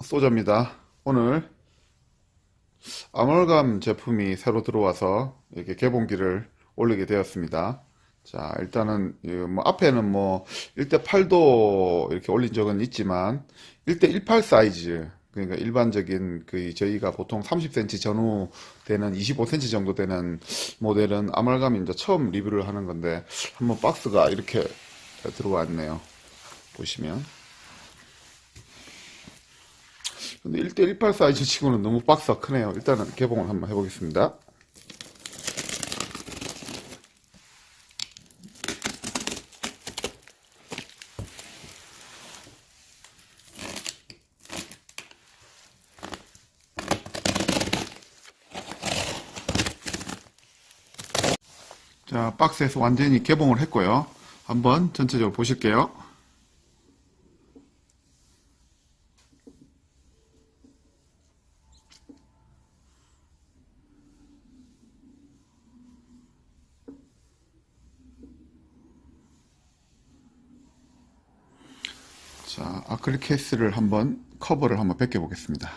소저입니다. 오늘 아몰감 제품이 새로 들어와서 이렇게 개봉기를 올리게 되었습니다. 자, 일단은 이뭐 앞에는 뭐 1대 8도 이렇게 올린 적은 있지만 1대 18 사이즈 그러니까 일반적인 그 저희가 보통 30cm 전후 되는 25cm 정도 되는 모델은 아몰감이 이제 처음 리뷰를 하는 건데 한번 박스가 이렇게 들어왔네요. 보시면 근데 1대18 사이즈 치고는 너무 박스가 크네요. 일단은 개봉을 한번 해보겠습니다. 자, 박스에서 완전히 개봉을 했고요. 한번 전체적으로 보실게요. 자, 아크릴 케이스를 한번 커버를 한번 벗겨 보겠습니다.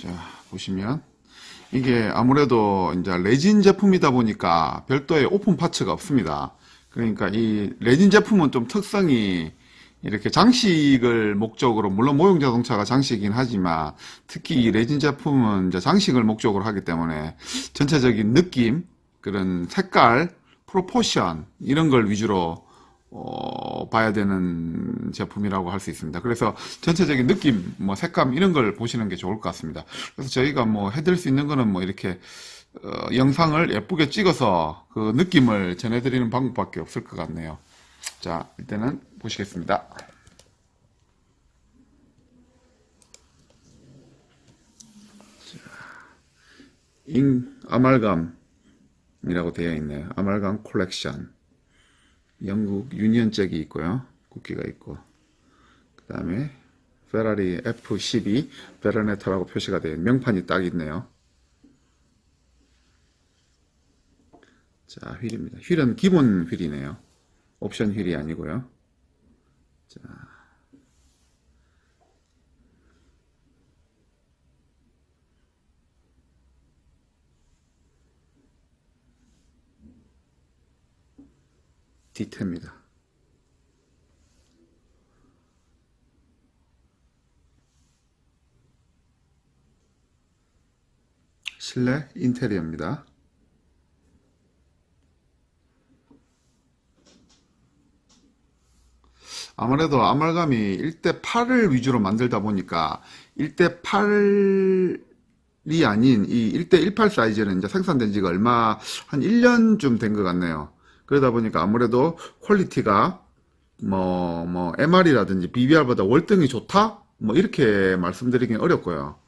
자, 보시면 이게 아무래도 이제 레진 제품이다 보니까 별도의 오픈 파츠가 없습니다. 그러니까 이 레진 제품은 좀 특성이 이렇게 장식을 목적으로 물론 모형 자동차가 장식이긴 하지만 특히 이 레진 제품은 이제 장식을 목적으로 하기 때문에 전체적인 느낌, 그런 색깔, 프로포션 이런 걸 위주로 어, 봐야 되는 제품이라고 할 수 있습니다. 그래서 전체적인 느낌, 뭐 색감 이런 걸 보시는 게 좋을 것 같습니다. 그래서 저희가 뭐 해드릴 수 있는 거는 뭐 이렇게 어, 영상을 예쁘게 찍어서 그 느낌을 전해드리는 방법밖에 없을 것 같네요. 자, 일단은 보시겠습니다. 잉 아말감이라고 되어 있네요. 아말감 콜렉션. 영국 유니언 잭이 있고요. 국기가 있고. 그 다음에 페라리 F12 베르네타라고 표시가 있는 명판이 딱 있네요. 자, 휠입니다. 휠은 기본 휠이네요. 옵션 휠이 아니고요. 자. 디테입니다. 실내 인테리어입니다. 아무래도 아말감이 1대 8을 위주로 만들다 보니까 1대 8이 아닌 이 1대 18 사이즈는 이제 생산된 지가 얼마 한 1년쯤 된 것 같네요. 그러다 보니까 아무래도 퀄리티가 뭐, 뭐, MR이라든지 BBR보다 월등히 좋다? 뭐, 이렇게 말씀드리긴 어렵고요.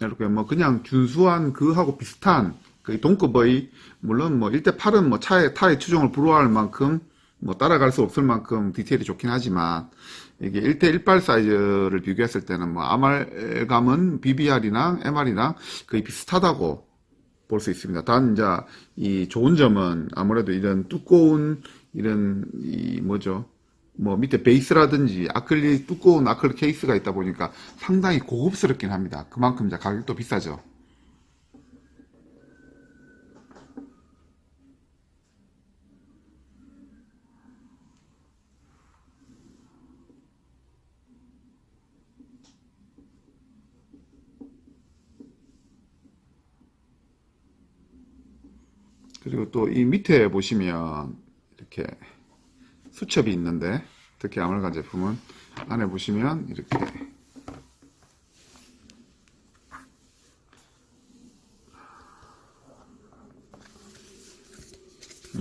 이렇게 뭐, 그냥 준수한 그하고 비슷한, 그 동급의, 물론 뭐, 1대8은 뭐, 차의, 타의 추종을 불허할 만큼, 뭐, 따라갈 수 없을 만큼 디테일이 좋긴 하지만, 이게 1대18 사이즈를 비교했을 때는 뭐, 아말감은 BBR이나 MR이랑 거의 비슷하다고 볼 수 있습니다. 단, 이제, 이 좋은 점은 아무래도 이런 두꺼운, 이런, 이, 뭐죠. 뭐, 밑에 베이스라든지 아클릴, 두꺼운 아클릴 케이스가 있다 보니까 상당히 고급스럽긴 합니다. 그만큼 이제 가격도 비싸죠. 그리고 또 이 밑에 보시면 이렇게 수첩이 있는데 특히 아몰간 제품은 안에 보시면 이렇게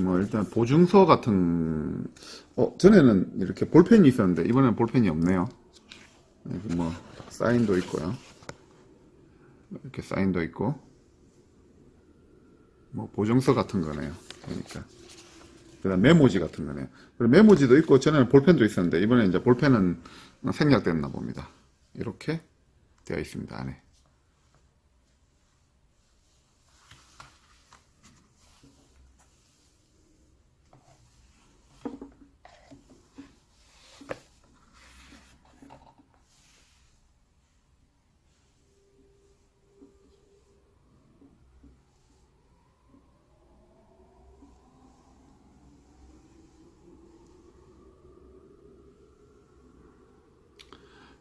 뭐 일단 보증서 같은 어 전에는 이렇게 볼펜이 있었는데 이번에는 볼펜이 없네요. 여기 뭐 사인도 있고요. 이렇게 사인도 있고 뭐 보증서 같은 거네요. 그러니까 그다음 메모지 같은 거네요. 메모지도 있고 전에는 볼펜도 있었는데 이번에 이제 볼펜은 생략됐나 봅니다. 이렇게 되어 있습니다 안에.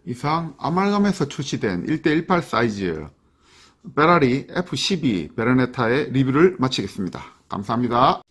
이상 아말감에서 출시된 1대18 사이즈 페라리 F12 베르네타의 리뷰를 마치겠습니다. 감사합니다.